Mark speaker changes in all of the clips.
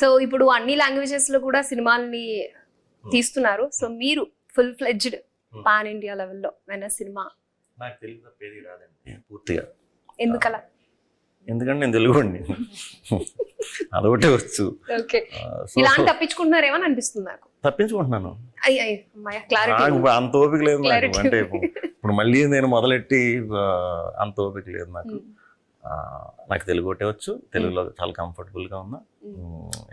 Speaker 1: So ఇప్పుడు అన్ని లాంగ్వేజెస్లో కూడా సినిమాల్ని తీస్తున్నారు. సో మీరు full fledged
Speaker 2: Hmm.
Speaker 1: Pan India లెవెల్లో అయిన సినిమా?
Speaker 2: నాకు తెలుగు రాదండి. పూర్తిగా.
Speaker 1: ఎందుకలా?
Speaker 2: ఎందుకంటే నేను తెలుగు అండి అదొకటే వచ్చు.
Speaker 1: ఇలాంటి తప్పించుకుంటున్నారేమో అని అనిపిస్తుంది నాకు.
Speaker 2: తప్పించుకుంటున్నాను. నాకు అంత ఓపిక లేదు నాకు. అంటే ఇప్పుడు మళ్ళీ నేను మొదలెట్టి అంత ఓపిక లేదు నాకు. ఆ, నాకు తెలుగు ఒకటే వచ్చు తెలుగులో చాలా కంఫర్టబుల్గా ఉన్నా.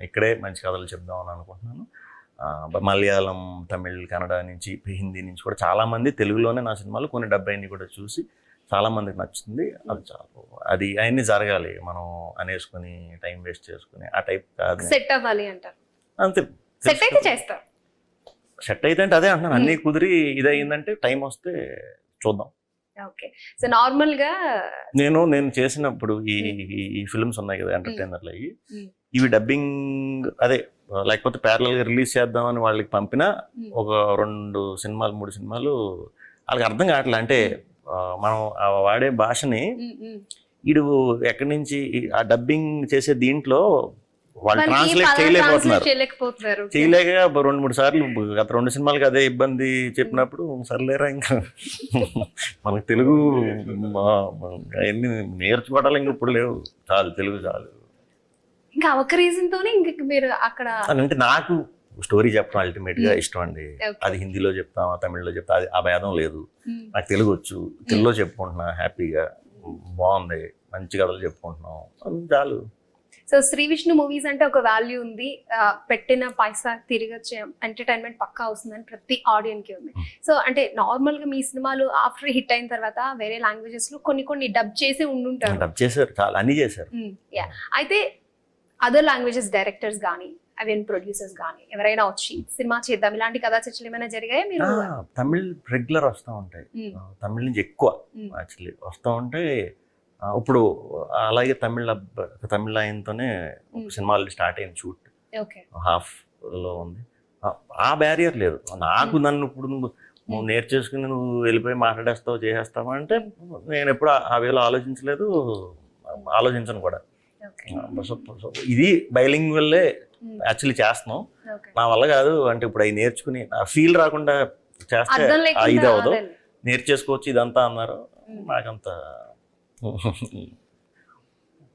Speaker 2: ఇక్కడే మంచి కథలు చెప్దామని అనుకుంటున్నాను. మలయాళం తమిళ్ కన్నడ నుంచి హిందీ నుంచి కూడా చాలా మంది తెలుగులోనే నా సినిమాలు కొన్ని డెబ్బైని కూడా చూసి చాలా మందికి నచ్చుతుంది అది చాలా. అది అవన్నీ జరగాలి. మనం అనేసుకుని టైం వేస్ట్ చేసుకుని ఆ టైప్ కాదు.
Speaker 1: సెట్ అవ్వాలి అంటారు.
Speaker 2: అంతే.
Speaker 1: సెట్ అయితే చేస్తారు.
Speaker 2: సెట్ అయితే అంటే అదే అంటున్నాను. అన్నీ కుదిరి ఇది అయిందంటే టైం వస్తే చూద్దాం.
Speaker 1: ఓకే సో నార్మల్గా
Speaker 2: నేను నేను చేసినప్పుడు ఈ ఈ- ఫిల్మ్స్ ఉన్నాయి కదా ఎంటర్టైనర్లు
Speaker 1: Hmm.
Speaker 2: ఇవి డబ్బింగ్ అదే లేకపోతే ప్యారలల్గా రిలీజ్ చేద్దామని వాళ్ళకి పంపిన. ఒక రెండు సినిమాలు మూడు సినిమాలు వాళ్ళకి అర్థం కావట్లే అంటే మనం వాడే భాషని. వీడు ఎక్కడి నుంచి ఆ డబ్బింగ్ చేసే దీంట్లో వాళ్ళు ట్రాన్స్లేట్ చేయలేకపోతున్నారు. చేయలేక రెండు మూడు సార్లు గత రెండు సినిమాలకి అదే ఇబ్బంది చెప్పినప్పుడు సర్లేరా ఇంకా. మనకు తెలుగు అవన్నీ నేర్చుకోవడాలి ఇంక ఇప్పుడు లేవు. చాలు తెలుగు చాలు.
Speaker 1: ఇంకా ఒక రీజన్ తోనే ఇంక మీరు అక్కడ
Speaker 2: అంటే నాకు స్టోరీ చెప్పడం అల్టిమేట్గా ఇష్టం అండి. అది హిందీలో చెప్తామా తమిళ్ళో చెప్తా అది ఆ భేదం లేదు.
Speaker 1: ఉమ్,
Speaker 2: నాకు తెలుగు వచ్చు. తెలుగులో చెప్పుకుంటున్నా హ్యాపీగా బాగుంది మంచి కథలు చెప్పుకుంటున్నాం. చాలు.
Speaker 1: సో శ్రీ విష్ణు మూవీస్ అంటే ఒక వాల్యూ ఉంది. పెట్టిన పైసా తిరిగి వచ్చే ఎంటర్టైన్మెంట్ పక్కా వస్తుందని ప్రతి ఆడియన్స్కి ఉంది సో అంటే నార్మల్గా మీ సినిమాలు ఆఫ్టర్ హిట్ అయిన తర్వాత వేరే లాంగ్వేజెస్లో కొన్ని కొన్ని డబ్ చేసి ఉండుంటారు.
Speaker 2: డబ్ చేశారు చాలా అన్ని చేశారు.
Speaker 1: యా అయితే అదర్ లాంగ్వేజెస్ డైరెక్టర్స్ కానీ అవెన్ ప్రొడ్యూసర్స్ కానీ ఎవరైనా వచ్చి సినిమా చేద్దాం ఇలాంటి కథా చర్చలు ఏమైనా జరిగాయా మీరు?
Speaker 2: తమిళ్ రెగ్యులర్ వస్తూ ఉంటాయి. ఆ, తమిళ్ నుంచి ఎక్కువ. యాక్చువల్లీ. వస్తూ ఉంటే ఆ, ఇప్పుడు అలాగే తమిళ తమిళ ఆయనతోనే
Speaker 1: మ్మ్.
Speaker 2: సినిమాలు స్టార్ట్ అయింది షూట్. హాఫ్లో ఉంది. ఆ- బ్యారియర్ లేదు. నాకు నన్ను ఇప్పుడు నువ్వు నువ్వు నేర్చేసుకుని నువ్వు వెళ్ళిపోయి మాట్లాడేస్తావు చేసేస్తావు అంటే నేను ఎప్పుడు ఆ- వేలో ఆలోచించలేదు. ఆలోచించను కూడా. ఇది బైలింగ్ వల్లే యాక్చువల్లీ చేస్తున్నాం. నా వల్ల కాదు. అంటే ఇప్పుడు అవి నేర్చుకుని ఆ ఫీల్ రాకుండా చేస్తే ఇది అవ్వదు. నేర్చేసుకోవచ్చు ఇదంతా అన్నారు. నాకంత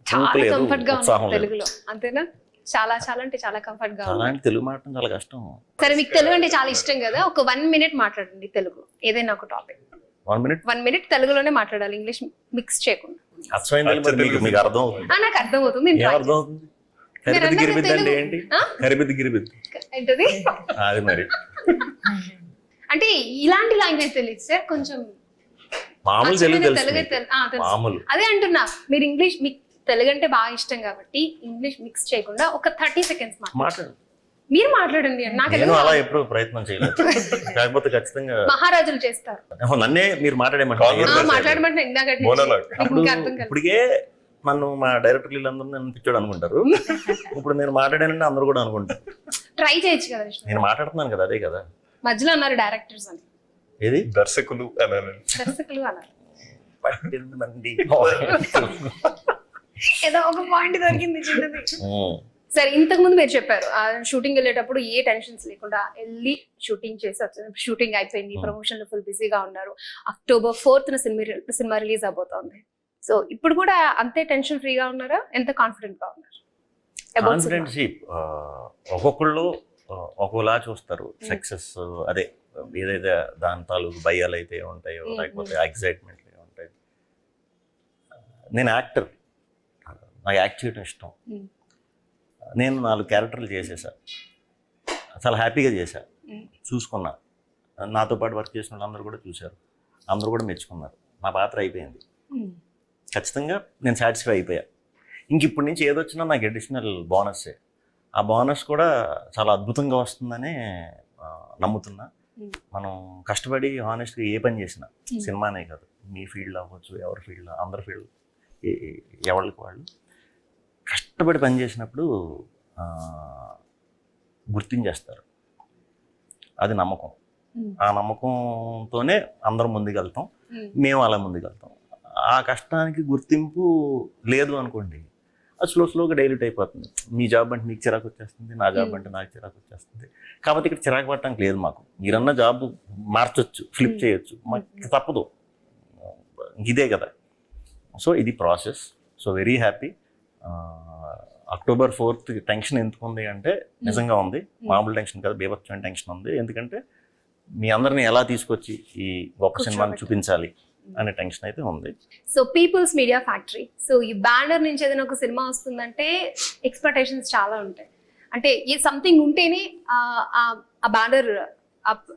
Speaker 1: చాలా
Speaker 2: కంఫర్ట్గా
Speaker 1: ఉంది. తెలుగులో. అంతేనా? చాలా చాలా అంటే చాలా కంఫర్ట్గా ఉంది.
Speaker 2: తెలుగు మాట్లాడడం చాలా కష్టం.
Speaker 1: సరే మీకు తెలుగు అంటే చాలా ఇష్టం కదా? ఒక వన్ మినిట్ మాట్లాడండి తెలుగు. ఏదైనా ఒక topic
Speaker 2: one minute
Speaker 1: one minute తెలుగులోనే మాట్లాడాలి ఇంగ్లీష్ మిక్స్ చేయకుండా.
Speaker 2: మీకు మీకు అర్థం
Speaker 1: నాకు అర్థం అవుతుంది
Speaker 2: అర్థం కరిబిద్ది గిరిబిద్ది అంటే
Speaker 1: తెలుగు.
Speaker 2: ఏంటి?
Speaker 1: ఆ?
Speaker 2: కరిబిద్ది గిరిబిద్ది.
Speaker 1: చేస్తాను. ఏంటది?
Speaker 2: అది మరి.
Speaker 1: అంటే ఇలాంటి లాంగ్వేజ్ తెలియదు సార్ కొంచెం
Speaker 2: మామూలు తెలుగు తెలుసు. మామూలు.
Speaker 1: అదే అంటున్నా. మీరు ఇంగ్లీష్ మీకు తెలుగు అంటే బాగా ఇష్టం కాబట్టి ఇంగ్లీష్ మిక్స్ చేయకుండా ఒక థర్టీ సెకండ్స్ మాట్లాడండి
Speaker 2: మాట్లాడు.
Speaker 1: మీరు మాట్లాడండి. నాకు
Speaker 2: నేను అలా ఎప్పుడు ప్రయత్నం చేయలేదు. కాకపోతే ఖచ్చితంగా
Speaker 1: మహారాజులు చేస్తారు.
Speaker 2: నన్నే మీరు
Speaker 1: ఆ,
Speaker 2: మాట్లాడేమంటారు. ఇప్పటికే నన్ను మా డైరెక్టర్ వీళ్ళందరూ నన్ను పిచ్చోడు అనుకుంటారు. ఇప్పుడు నేను మాట్లాడానంటే అందరూ కూడా అనుకుంటారు.
Speaker 1: ట్రై చేయొచ్చు కదా
Speaker 2: నేను మాట్లాడుతున్నాను కదా అదే కదా.
Speaker 1: మధ్యలో అన్నారు డైరెక్టర్స్ అని.
Speaker 2: ఏది?
Speaker 3: దర్శకులు
Speaker 1: దర్శకులు
Speaker 2: పట్టింది మంది.
Speaker 1: ఏదో ఒక పాయింట్ దొరికింది చిన్నది. సరే ఇంతకు ముందు మీరు చెప్పారు ఆ షూటింగ్ వెళ్ళేటప్పుడు ఏ టెన్షన్స్ లేకుండా వెళ్ళి షూటింగ్ చేసి వచ్చారు షూటింగ్ అయిపోయింది. ప్రమోషన్లో ఫుల్ బిజీగా ఉన్నారు. October fourth cinema cinema release అవబోతోంది so ఇప్పుడు కూడా అంతే టెన్షన్ ఫ్రీగా ఉన్నారా? ఎంత కాన్ఫిడెంట్గా ఉన్నారు?
Speaker 2: కాన్ఫిడెన్స్ ఒక్కొక్కళ్ళు ఒక్కోలా చూస్తారు. సక్సెస్ అదే ఏదైతే దాని తాలూకు భయాలు అయితే ఉంటాయో లేకపోతే ఎగ్జైట్మెంట్ ఉంటాయి. నేను యాక్టర్ నాకు యాక్ట్ చేయడం ఇష్టం. నేను నాలుగు క్యారెక్టర్లు చేసేసా. చాలా హ్యాపీగా చేశా. చూసుకున్నా. నాతో పాటు వర్క్ చేసిన వాళ్ళందరూ కూడా చూశారు. అందరూ కూడా మెచ్చుకున్నారు. నా పాత్ర అయిపోయింది. ఖచ్చితంగా నేను సాటిస్ఫై అయిపోయా. ఇంక ఇప్పటి నుంచి ఏదొచ్చినా నాకు అడిషనల్ బోనస్సే ఆ బోనస్ కూడా చాలా అద్భుతంగా వస్తుందని నమ్ముతున్నా. మనం కష్టపడి హానెస్ట్గా ఏ పని చేసినా. సినిమానే కాదు మీ ఫీల్డ్ అవ్వచ్చు ఎవరి ఫీల్డ్ అందరి ఫీల్డ్ ఎవరికి వాళ్ళు కష్టపడి పని చేసినప్పుడు గుర్తించేస్తారు అది నమ్మకం. ఆ నమ్మకంతోనే అందరం ముందుకెళ్తాం. మేము అలా ముందుకెళ్తాం ఆ కష్టానికి గుర్తింపు లేదు అనుకోండి అది స్లో స్లోగా డైల్యూట్ అయిపోతుంది. మీ జాబ్ అంటే మీకు చిరాకు వచ్చేస్తుంది నా జాబ్
Speaker 1: Hmm.
Speaker 2: అంటే నాకు చిరాకు వచ్చేస్తుంది. కాకపోతే ఇక్కడ చిరాకు పట్టడానికి లేదు మాకు. మీరన్న జాబ్ మార్చొచ్చు ఫ్లిప్
Speaker 1: Hmm.
Speaker 2: చేయొచ్చు. మాకు తప్పదు. ఇదే కదా. సో ఇది process. So very happy. October fourth tension ఎందుకు ఉంది అంటే నిజంగా ఉంది. మామూలు టెన్షన్ కాదు బీభత్సమైన టెన్షన్ ఉంది. ఎందుకంటే మీ అందరిని ఎలా తీసుకొచ్చి ఈ గొప్ప సినిమాని. చూపించాలి? అనే టెన్షన్ అయితే ఉంది.
Speaker 1: So peoples media factory so ఈ బ్యానర్ నుంచి ఏదైనా ఒక సినిమా వస్తుందంటే ఎక్స్పెక్టేషన్స్ చాలా ఉంటాయి. అంటే ఈ సంథింగ్ ఉంటేనే ఆ- బ్యానర్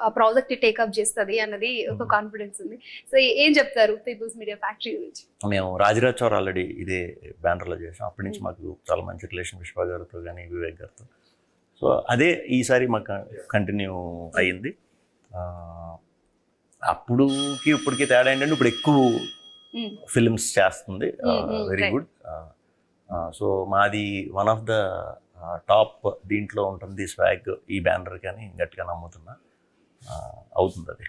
Speaker 1: ఆ ప్రాజెక్ట్ టేకప్ చేస్తుంది అన్నది ఒక. కాన్ఫిడెన్స్ ఉంది. సో ఏం చెప్తారు పీపుల్స్ మీడియా ఫ్యాక్టరీ గురించి?
Speaker 2: మేము రాజరాజ్ చౌర్ ఆల్రెడీ ఇదే బ్యానర్లో చేసాం. అప్పటి నుంచి. మాకు చాలా మంచి రిలేషన్ పుష్ప గారితో కానీ వివేక్ గారితో. సో అదే ఈసారి మాకు కంటిన్యూ అయ్యింది. అప్పుడుకి ఇప్పటికి తేడా ఏంటంటే ఇప్పుడు ఎక్కువ. ఫిల్మ్స్ చేస్తుంది వెరీ. గుడ్ సో మాది వన్ ఆఫ్ ద టాప్ దీంట్లో ఉంటుంది స్వాగ్ ఈ బ్యానర్ కానీ గట్టిగా నమ్ముతున్నా అవుతుంది అది